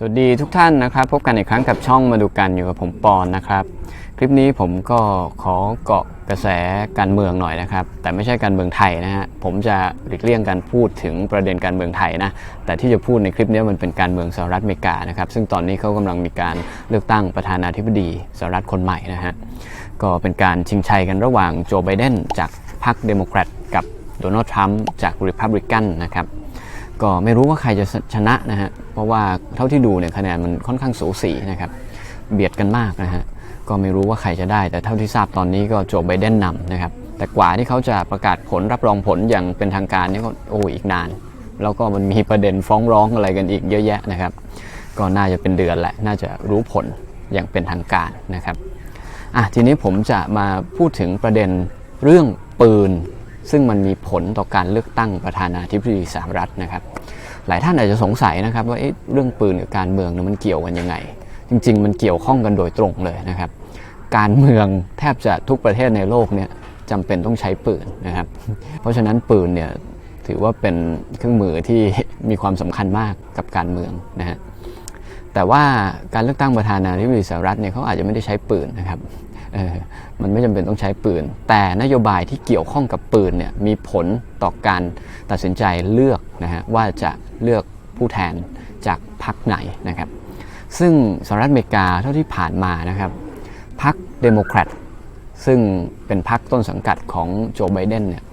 สวัสดีทุกท่านนะครับ พบกันอีกครั้งกับช่องมาดูกันอยู่กับผมปอนนะครับ คลิปนี้ผมก็ขอเกาะกระแสการเมืองหน่อยนะครับ แต่ไม่ใช่การเมืองไทยนะฮะผมจะหลีกเลี่ยงการพูดถึงประเด็นการเมืองไทยนะแต่ที่จะพูดในคลิปนี้มันเป็นการเมืองสหรัฐอเมริกานะครับซึ่งตอนนี้เขากำลังมีการเลือกตั้งประธานาธิบดีสหรัฐคนใหม่นะฮะก็เป็นการชิงชัยกันระหว่างโจไบเดนจากพรรคเดโมแครตกับโดนัลด์ทรัมป์จากริพับลิกันนะครับ ก็ไม่รู้ว่าใครจะชนะนะฮะ เพราะว่าเท่าที่ดูเนี่ยคะแนนมันค่อนข้างสูสีนะครับ เบียดกันมากนะฮะ ก็ไม่รู้ว่าใครจะได้ แต่เท่าที่ทราบตอนนี้ก็โจไบเดนนำนะครับ แต่กว่าที่เขาจะประกาศผลรับรองผลอย่างเป็นทางการนี่ก็โอ้อีกนาน แล้วก็มันมีประเด็นฟ้องร้องอะไรกันอีกเยอะแยะนะครับ ก็น่าจะเป็นเดือนแหละ น่าจะรู้ผลอย่างเป็นทางการนะครับ อะทีนี้ผมจะมาพูดถึงประเด็นเรื่องปืน ซึ่งมันมีผลต่อการเลือกตั้งประธานาธิบดีสหรัฐนะครับ หลายท่านอาจจะสงสัยนะครับว่าเเรื่องปืนกับการเมืองเนี่ยมันเกี่ยวกันยังไง จริง ๆ มันเกี่ยวข้องกันโดยตรงเลยนะครับ การเมืองแทบจะทุกประเทศในโลกเนี่ยจำเป็นต้องใช้ปืนนะครับ เพราะฉะนั้นปืนเนี่ยถือว่าเป็นเครื่องมือที่มีความสำคัญมากกับการเมืองนะฮะแต่ว่าการเลือกตั้งประธานาธิบดีสหรัฐเนี่ยเขาอาจจะไม่ได้ใช้ปืนนะครับ มันไม่จำเป็นต้องใช้ปืน แต่นโยบายที่เกี่ยวข้องกับปืนเนี่ยมีผลต่อการตัดสินใจเลือกนะฮะว่าจะเลือกผู้แทนจากพรรคไหนนะครับ ซึ่งสหรัฐอเมริกาเท่าที่ผ่านมานะครับพรรคเดโมแครตซึ่งเป็นพรรคต้นสังกัดของโจไบเดนเนี่ย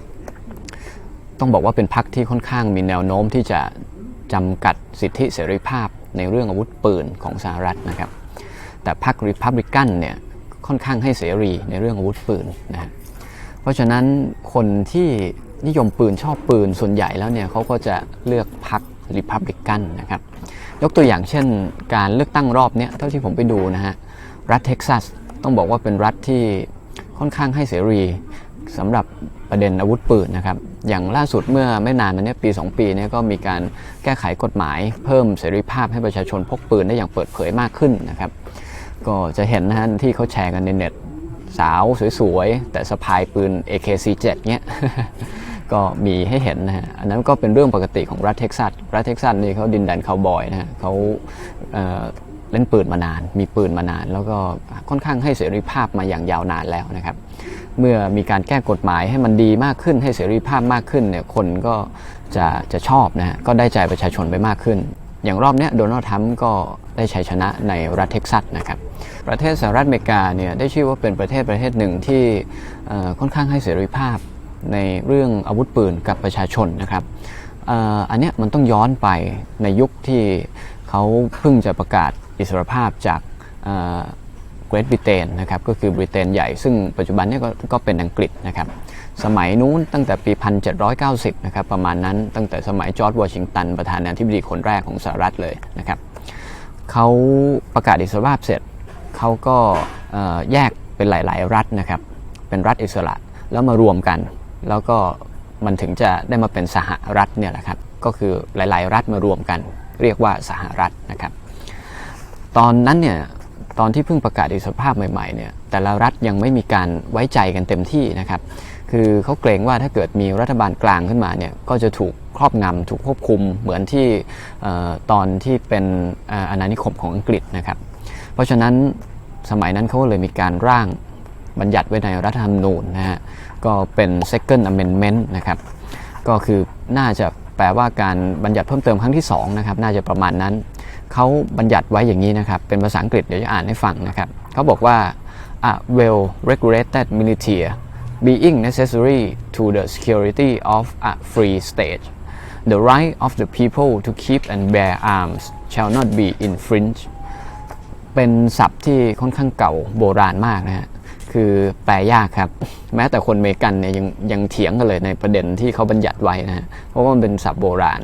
ต้องบอกว่าเป็นพรรคที่ค่อนข้างมีแนวโน้มที่จะจำกัดสิทธิเสรีภาพในเรื่องอาวุธปืนของสหรัฐนะครับ แต่พรรคริพับลิกันเนี่ย ค่อนข้างให้เสรีในเรื่องอาวุธปืนนะเพราะฉะนั้นคนที่นิยมปืนชอบปืนส่วนใหญ่แล้วเนี่ยเขาก็จะเลือกพรรคริพับลิกันนะครับยกตัวอย่างเช่น การเลือกตั้งรอบเนี้ยเท่าที่ผมไปดูนะฮะรัฐเท็กซัสต้องบอกว่าเป็นรัฐที่ค่อนข้างให้เสรีสำหรับประเด็นอาวุธปืนนะครับ อย่างล่าสุดเมื่อไม่นานมานี้ปี 2 ปีเนี้ก็มีการแก้ไขกฎหมาย เพิ่มเสรีภาพให้ประชาชนพกปืนได้อย่างเปิดเผยมากขึ้นนะครับ ก็จะเห็นนะฮะที่เขาแชร์กันในเน็ต สาวสวยๆ แต่สะพายปืน AK47 เนี้ยก็มีให้เห็นนะฮะ อันนั้นก็เป็นเรื่องปกติของรัฐเท็กซัส รัฐเท็กซัสนี่เขาดินแดนคาวบอยนะฮะเขาเเล่นปืนมานาน มีปืนมานาน แล้วก็ค่อนข้างให้เสรีภาพมาอย่างยาวนานแล้วนะครับ เมื่อมีการแก้กฎหมายให้มันดีมากขึ้น ให้เสรีภาพมากขึ้นเนี่ย คนก็จะจะชอบนะฮะ ก็ได้ใจประชาชนไปมากขึ้น อย่างรอบนี้โดนัลด์ทรัมป์ก็ได้ชัยชนะในรัฐเท็กซัสนะครับ ประเทศสหรัฐอเมริกาเนี่ยได้ชื่อว่าเป็นประเทศประเทศหนึ่งที่ค่อนข้างให้เสรีภาพในเรื่องอาวุธปืนกับประชาชนนะครับอ,อันนี้มันต้องย้อนไปในยุคที่เขาเพิ่งจะประกาศอิสรภาพจากเกรทบริเตนนะครับก็คือบริเตนใหญ่ซึ่งปัจจุบันนี้ก็ก็เป็นอังกฤษนะครับ สมัยนู้นตั้งแต่ปี 1790 นะครับประมาณนั้นตั้งแต่สมัยจอร์จวอชิงตัน ประธานาธิบดีคนแรกของสหรัฐเลยนะครับเขาประกาศอิสรภาพเสร็จเขาก็แยกเป็นหลาย ๆ รัฐนะครับเป็นรัฐอิสระแล้วมารวมกัน แล้วก็มันถึงจะได้มาเป็นสหรัฐเนี่ยแหละครับก็คือหลาย ๆ รัฐมารวมกัน เรียกว่าสหรัฐนะครับ ตอนนั้นเนี่ยตอนที่เพิ่งประกาศอิสรภาพใหม่ ๆ เนี่ยแต่ละรัฐยังไม่มีการไว้ใจกันเต็มที่นะครับ คือเขาเกรงว่าถ้าเกิดมีรัฐบาลกลางขึ้นมาเนี่ยก็จะถูกครอบงำถูกควบคุมเหมือนที่อตอนที่เป็นอาณานิคมของอังกฤษนะครับ เพราะฉะนั้นสมัยนั้นเขาก็เลยมีการร่างบัญญัติไว้ในรัฐธรรมนูญนะฮะก็เป็น second amendment นะครับก็คือน่าจะแปลว่าการบัญญัติเพิ่มเติมครั้งที่2นะครับน่าจะประมาณนั้นเขาบัญญัติไว้อย่างนี้นะครับ เป็นภาษาอังกฤษเดี๋ยวจะอ่านให้ฟังนะครับเขาบอกว่า a well regulated militia being necessary to the security of a free state the right of the people to keep and bear arms shall not be infringed เป็นศัพท์ที่ค่อนข้างเก่าโบราณมากนะฮะคือแปลยากครับ แม้แต่คนเมกันเนี่ยยังยังเถียงกันเลยในประเด็นที่เขาบัญญัติไว้นะฮะเพราะว่ามันเป็นศัพท์โบราณ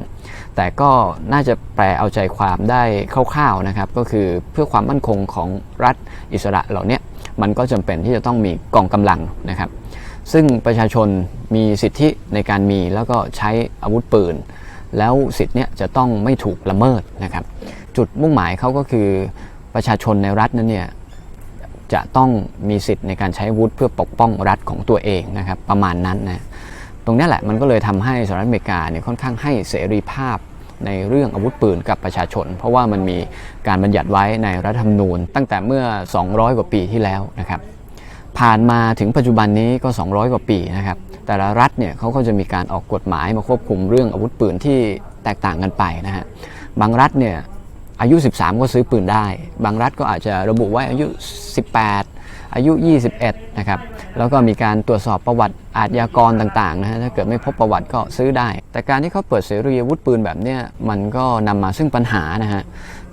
แต่ก็น่าจะแปลเอาใจความได้คร่าวๆนะครับ ก็คือเพื่อความมั่นคงของรัฐอิสระเหล่านี้มันก็จำเป็นที่จะต้องมีกองกำลังนะครับ ซึ่งประชาชนมีสิทธิในการมีแล้วก็ใช้อาวุธปืน แล้วสิทธิเนี้ยจะต้องไม่ถูกละเมิดนะครับ จุดมุ่งหมายเขาก็คือประชาชนในรัฐนั้นเนี่ยจะต้องมีสิทธิ์ในการใช้อาวุธเพื่อปกป้องรัฐของตัวเองนะครับประมาณนั้นนะตรงนี้แหละมันก็เลยทำให้สหรัฐอเมริกาเนี่ยค่อนข้างให้เสรีภาพในเรื่องอาวุธปืนกับประชาชน เพราะว่ามันมีการบัญญัติไว้ในรัฐธรรมนูญ ตั้งแต่เมื่อ 200 กว่าปีที่แล้วนะครับ ผ่านมาถึงปัจจุบันนี้ก็ 200 กว่าปีนะครับ แต่ละรัฐเนี่ยเขาก็จะมีการออกกฎหมายมาควบคุมเรื่องอาวุธปืนที่แตกต่างกันไปนะฮะ บางรัฐเนี่ยอายุ 13 ก็ซื้อปืนได้ บางรัฐก็อาจจะระบุไว้อายุ 18 อายุ 21 นะครับ แล้วก็มีการตรวจสอบประวัติอาชญากรต่างๆนะฮะ ถ้าเกิดไม่พบประวัติก็ซื้อได้ แต่การที่เขาเปิดเสรีอาวุธปืนแบบเนี้ยมันก็นำมาซึ่งปัญหานะฮะ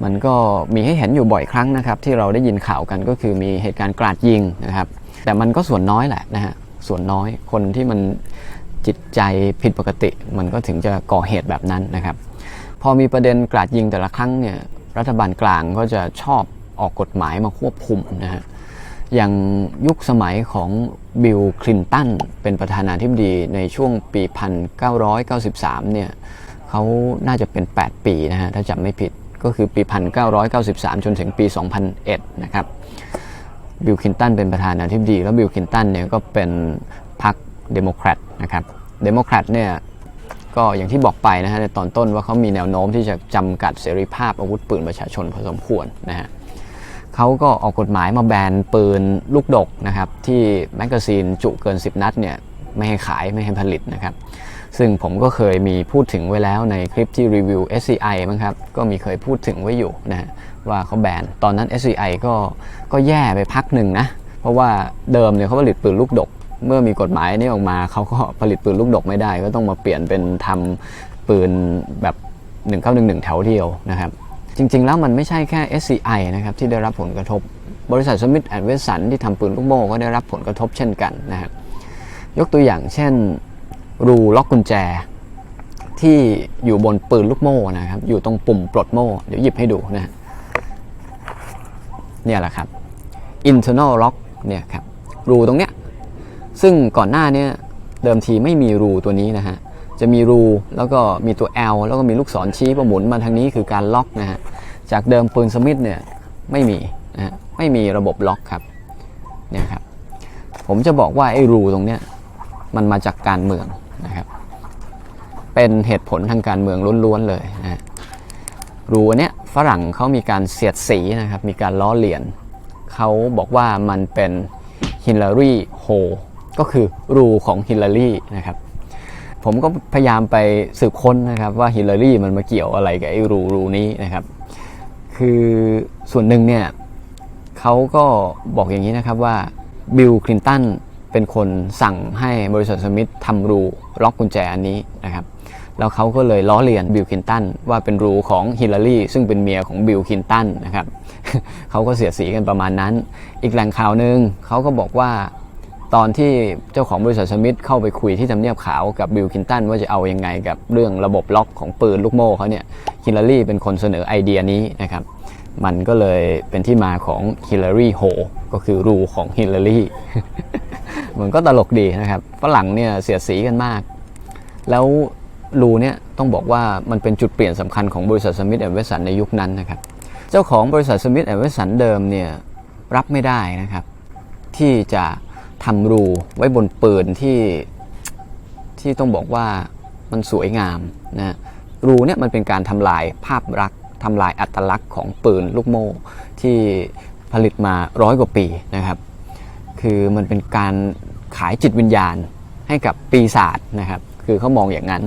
มันก็มีให้เห็นอยู่บ่อยครั้งนะครับ ที่เราได้ยินข่าวกันก็คือมีเหตุการณ์กราดยิงนะครับ แต่มันก็ส่วนน้อยแหละนะฮะส่วนน้อยคนที่มันจิตใจผิดปกติ มันก็ถึงจะก่อเหตุแบบนั้นนะครับ พอมีประเด็นกราดยิงแต่ละครั้งเนี่ยรัฐบาลกลางก็จะชอบออกกฎหมายมาควบคุมนะฮะอย่างยุคสมัยของบิลคลินตันเป็นประธานาธิบดีในช่วงปี 1993 เนี่ยเขาน่าจะเป็น 8 ปีนะฮะถ้าจำไม่ผิดก็คือปี 1993 จนถึงปี 2001 นะครับ บิลคินตันเป็นประธานาธิบดี แล้วบิลคินตันเนี่ยก็เป็นพรรคเดโมแครตนะครับเดโมแครตเนี่ยก็อย่างที่บอกไปนะฮะในตอนต้นว่าเขามีแนวโน้มที่จะจำกัดเสรีภาพอาวุธปืนประชาชนพอสมควรนะฮะเขาก็ออกกฎหมายมาแบนปืนลูกดกนะครับที่แมกกาซีนจุเกิน 10 นัดเนี่ยไม่ให้ขายไม่ให้ผลิตนะครับ ซึ่งผมก็เคยมีพูดถึงไว้แล้วในคลิปที่รีวิว SCI มั้งครับ ก็มีเคยพูดถึงไว้อยู่นะว่าเขาแบน ตอนนั้น SCI ก็ก็แย่ไปพักหนึ่งนะ เพราะว่าเดิมเนี่ยเขาผลิตปืนลูกดก เมื่อมีกฎหมายนี้ออกมาเขาก็ผลิตปืนลูกดกไม่ได้ ก็ต้องมาเปลี่ยนเป็นทำปืนแบบ1911แถวเดียวนะครับ จริง ๆ แล้วมันไม่ใช่แค่ SCI นะครับที่ได้รับผลกระทบบริษัทสมิธแอนด์เวสันที่ทำปืนลูกโม่ก็ได้รับผลกระทบเช่นกันนะครับยกตัวอย่างเช่น รูล็อกกุญแจ ที่อยู่บนปืนลูกโม่นะครับ อยู่ตรงปุ่มปลดโม่ เดี๋ยวหยิบให้ดูนะฮะเนี่ยแหละครับ internal lock เนี่ยครับ รูตรงเนี้ย ซึ่งก่อนหน้าเนี้เดิมทีไม่มีรูตัวนี้นะฮะ จะมีรูแล้วก็มีตัว L แล้วก็มีลูกศรชี้ประหมุนมาทางนี้คือการล็อกนะฮะ จากเดิมปืนสมิธเนี่ยไม่มีนะฮะ ไม่มีระบบล็อกครับ เนี่ยครับ ผมจะบอกว่าไอ้รูตรงเนี้ยมันมาจากการเมือง นะครับเป็นเหตุผลทางการเมืองล้วนๆเลยนะรูอันเนี้ยฝรั่งเขามีการเสียดสีนะครับมีการล้อเลียนเขาบอกว่ามันเป็นฮิลลารีโฮก็คือรูของฮิลลารีนะครับผมก็พยายามไปสืบค้นนะครับว่าฮิลลารีมันมาเกี่ยวอะไรกับไอ้รูรูนี้นะครับ คือส่วนหนึ่งเนี่ยเขาก็บอกอย่างนี้นะครับว่าบิลคลินตัน เป็นคนสั่งให้บริษัทสมิธทำรูล็อกกุญแจอันนี้นะครับแล้วเขาก็เลยล้อเลียนบิลคินตันว่าเป็นรูของฮิลลารีซึ่งเป็นเมียของบิลคินตันนะครับเขาก็เสียดสีกันประมาณนั้น อีกแหล่งข่าวหนึ่งเขาก็บอกว่าตอนที่เจ้าของบริษัทสมิธเข้าไปคุยที่ทำเนียบขาวกับบิลคินตันว่าจะเอายังไงกับเรื่องระบบล็อกของปืนลูกโม่เขาเนี่ยฮิลลารีเป็นคนเสนอไอเดียนี้นะครับมันก็เลยเป็นที่มาของฮิลลารีโฮก็คือรูของฮิลลารี มันก็ตลกดีนะครับฝรั่งเนี่ยเสียสีกันมาก แล้วรูเนี่ยต้องบอกว่ามันเป็นจุดเปลี่ยนสำคัญของบริษัทสมิธแอนด์เวสันในยุคนั้นนะครับ เจ้าของบริษัทสมิธแอนด์เวสันเดิมเนี่ยรับไม่ได้นะครับ ที่จะทำรูไว้บนปืนที่ที่ต้องบอกว่ามันสวยงามนะรูเนี่ยมันเป็นการทำลายภาพลักษณ์ทำลายอัตลักษณ์ของปืนลูกโม่ที่ผลิตมาร้อยกว่าปีนะครับ คือมันเป็นการ ขายจิตวิญญาณให้กับปีศาจนะครับ คือเขามองอย่างนั้น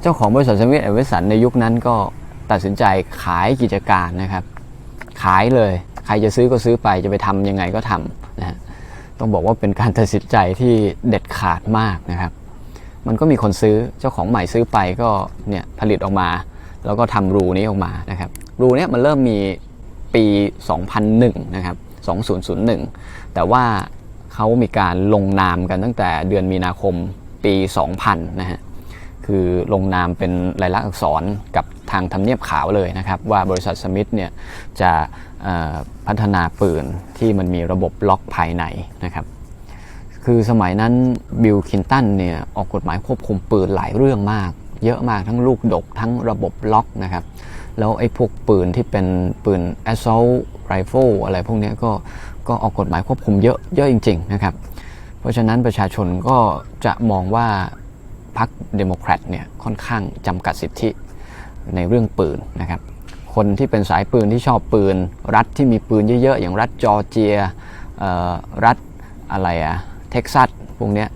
เจ้าของบริษัทสมิธแอนด์เวสันในยุคนั้นก็ตัดสินใจขายกิจการนะครับ ขายเลย ใครจะซื้อก็ซื้อไปจะไปทำยังไงก็ทำนะฮะต้องบอกว่าเป็นการตัดสินใจที่เด็ดขาดมากนะครับ มันก็มีคนซื้อเจ้าของใหม่ซื้อไปก็เนี่ยผลิตออกมา แล้วก็ทำรูนี้ออกมานะครับรูนี้มันเริ่มมีปี 2001 นะครับ 2001 แต่ว่า เขามีการลงนามกันตั้งแต่เดือนมีนาคมปี 2000 นะฮะ คือลงนามเป็นลายลักษณ์อักษรกับทางทำเนียบขาวเลยนะครับ ว่าบริษัทสมิธเนี่ยจะพัฒนาปืนที่มันมีระบบล็อกภายในนะครับ คือสมัยนั้นบิลคินตันเนี่ยออกกฎหมายควบคุมปืนหลายเรื่องมาก เยอะมากทั้งลูกดกทั้งระบบล็อกนะครับ แล้วไอ้พวกปืนที่เป็นปืน assault rifle อะไรพวกนี้ก็ ก็ออกกฎหมายควบคุมเยอะเยอะจริง ๆ นะครับ เพราะฉะนั้นประชาชนก็จะมองว่าพรรคเดโมแครตเนี่ยค่อนข้างจำกัดสิทธิในเรื่องปืนนะครับ คนที่เป็นสายปืนที่ชอบปืน รัฐที่มีปืนเยอะๆ อย่างรัฐจอร์เจียรัฐอะไรอะเท็กซัสพวกเนี้ย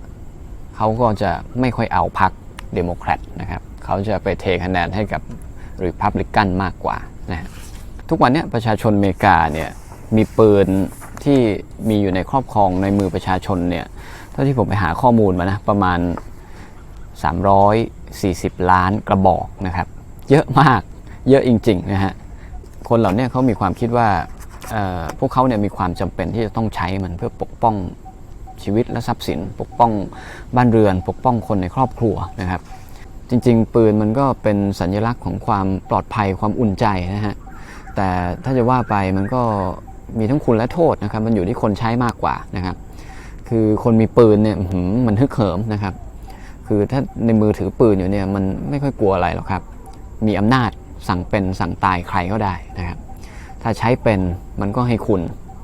เขาก็จะไม่ค่อยเอาพรรคเดโมแครตนะครับเขาจะไปเทคะแนนให้กับริพับลิกันมากกว่านะทุกวันนี้ประชาชนอเมริกาเนี่ยมีปืน ที่มีอยู่ในครอบครองในมือประชาชนเนี่ยเท่าที่ผมไปหาข้อมูลมานะประมาณ 340 ล้านกระบอกนะครับ เยอะมากเยอะจริงๆนะฮะคนเหล่านี้เขามีความคิดว่าพวกเขาเนี่ยมีความจำเป็นที่จะต้องใช้มันเพื่อปกป้องชีวิตและทรัพย์สิน ปกป้องบ้านเรือน ปกป้องคนในครอบครัวนะครับ จริง ๆ ปืนมันก็เป็นสัญลักษณ์ของความปลอดภัยความอุ่นใจนะฮะแต่ถ้าจะว่าไปมันก็ มีทั้งคุณและโทษนะครับ มันอยู่ที่คนใช้มากกว่านะครับ คือคนมีปืนเนี่ยมันฮึกเหิมนะครับ คือถ้าในมือถือปืนอยู่เนี่ยมันไม่ค่อยกลัวอะไรหรอกครับ มีอำนาจสั่งเป็นสั่งตายใครก็ได้นะครับ ถ้าใช้เป็นมันก็ให้คุณ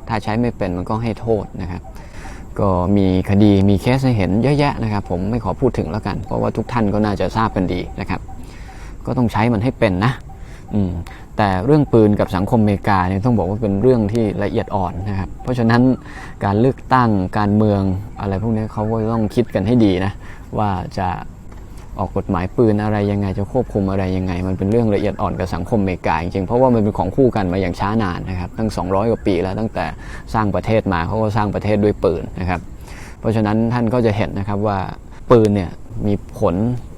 ถ้าใช้ไม่เป็นมันก็ให้โทษนะครับ ก็มีคดีมีเคสให้เห็นเยอะแยะนะครับ ผมไม่ขอพูดถึงแล้วกัน เพราะว่าทุกท่านก็น่าจะทราบกันดีนะครับ ก็ต้องใช้มันให้เป็นนะ อืม แต่เรื่องปืนกับสังคมอเมริกาเนี่ยต้องบอกว่าเป็นเรื่องที่ละเอียดอ่อนนะครับ เพราะฉะนั้นการเลือกตั้งการเมืองอะไรพวกนี้เขาก็ต้องคิดกันให้ดีนะว่าจะออกกฎหมายปืนอะไรยังไงจะควบคุมอะไรยังไง มันเป็นเรื่องละเอียดอ่อนกับสังคมอเมริกาจริงๆเพราะว่ามันเป็นของคู่กันมาอย่างช้านานนะครับตั้ง 200 กว่าปีแล้วตั้งแต่สร้างประเทศมาเขาก็สร้างประเทศด้วยปืนนะครับ เพราะฉะนั้นท่านก็จะเห็นนะครับว่าปืนเนี่ยมีผล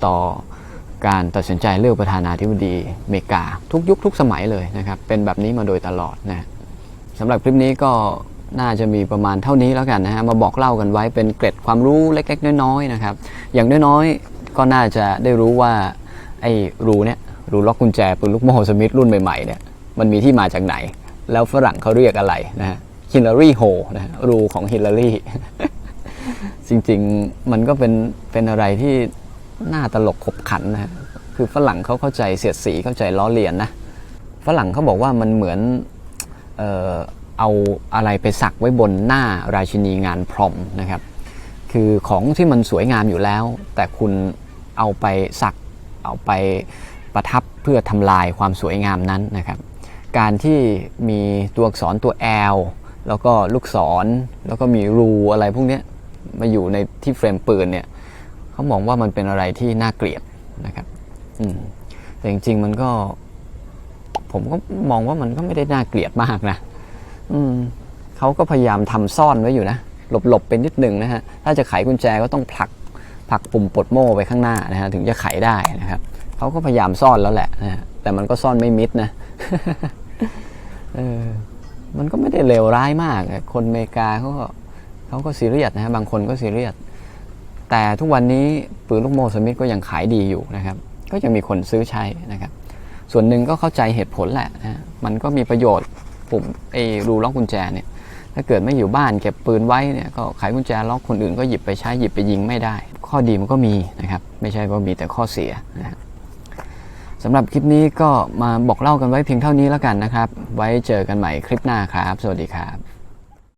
ต่อ การตัดสินใจเลือกประธานาธิบดีอเมริกา ทุกยุคทุกสมัยเลยนะครับ เป็นแบบนี้มาโดยตลอดนะสำหรับคลิปนี้ก็น่าจะมีประมาณเท่านี้แล้วกันนะฮะมาบอกเล่ากันไว้เป็นเกร็ดความรู้เล็ก ๆ น้อยๆนะครับอย่างน้อยๆก็น่าจะได้รู้ว่าไอ้รูเนี่ยรูล็อกกุญแจปืนลูกโม่สมิธรุ่นใหม่ๆเนี่ยมันมีที่มาจากไหน แล้วฝรั่งเขาเรียกอะไรนะฮะฮิลลารีโฮนะฮะรูของฮิลลารีจริงๆมันก็เป็นเป็นอะไรที่ หน่าตลกขบขันนะฮะคือฝรั่งเขาเข้าใจเสียดสีเข้าใจล้อเลียนนะฝรั่งเขาบอกว่ามันเหมือนเออเอาอะไรไปสักไว้บนหน้าราชินีงานพรอมนะครับ คือของที่มันสวยงามอยู่แล้ว แต่คุณเอาไปสักเอาไปประทับเพื่อทำลายความสวยงามนั้นนะครับ การที่มีตัวอักษรตัว L แล้วก็ลูกศรแล้วก็มีรูอะไรพวกนี้มาอยู่ในที่เฟรมปืนเนี่ย เขามองว่ามันเป็นอะไรที่น่าเกลียดนะครับ อืมแต่จริง ๆ มันก็ ผมก็มองว่ามันก็ไม่ได้น่าเกลียดมากนะอืมเขาก็พยายามทำซ่อนไว้อยู่นะหลบๆเป็นนิดหนึ่งนะฮะถ้าจะไขกุญแจก็ต้องผลักผลักปุ่มปลดโม่ไปข้างหน้านะฮะถึงจะไขได้นะครับเขาก็พยายามซ่อนแล้วแหละนะแต่มันก็ซ่อนไม่มิดนะเออมันก็ไม่ได้เลวร้ายมากอะคนอเมริกาเขาก็เขาก็ซีเรียสนะฮะบางคนก็ซีเรียส แต่ทุกวันนี้ปืนลูกโม่สมิธก็ยังขายดีอยู่นะครับ ก็ยังมีคนซื้อใช้นะครับ ส่วนหนึ่งก็เข้าใจเหตุผลแหละนะฮะมันก็มีประโยชน์ปุ่มไอ้รูล็อกกุญแจเนี่ยถ้าเกิดไม่อยู่บ้านเก็บปืนไว้เนี่ยก็ไขกุญแจล็อกคนอื่นก็หยิบไปใช้หยิบไปยิงไม่ได้ ข้อดีมันก็มีนะครับ ไม่ใช่ว่ามีแต่ข้อเสียนะฮะสำหรับคลิปนี้ก็มาบอกเล่ากันไว้เพียงเท่านี้แล้วกันนะครับ ไว้เจอกันใหม่คลิปหน้าครับ สวัสดีครับ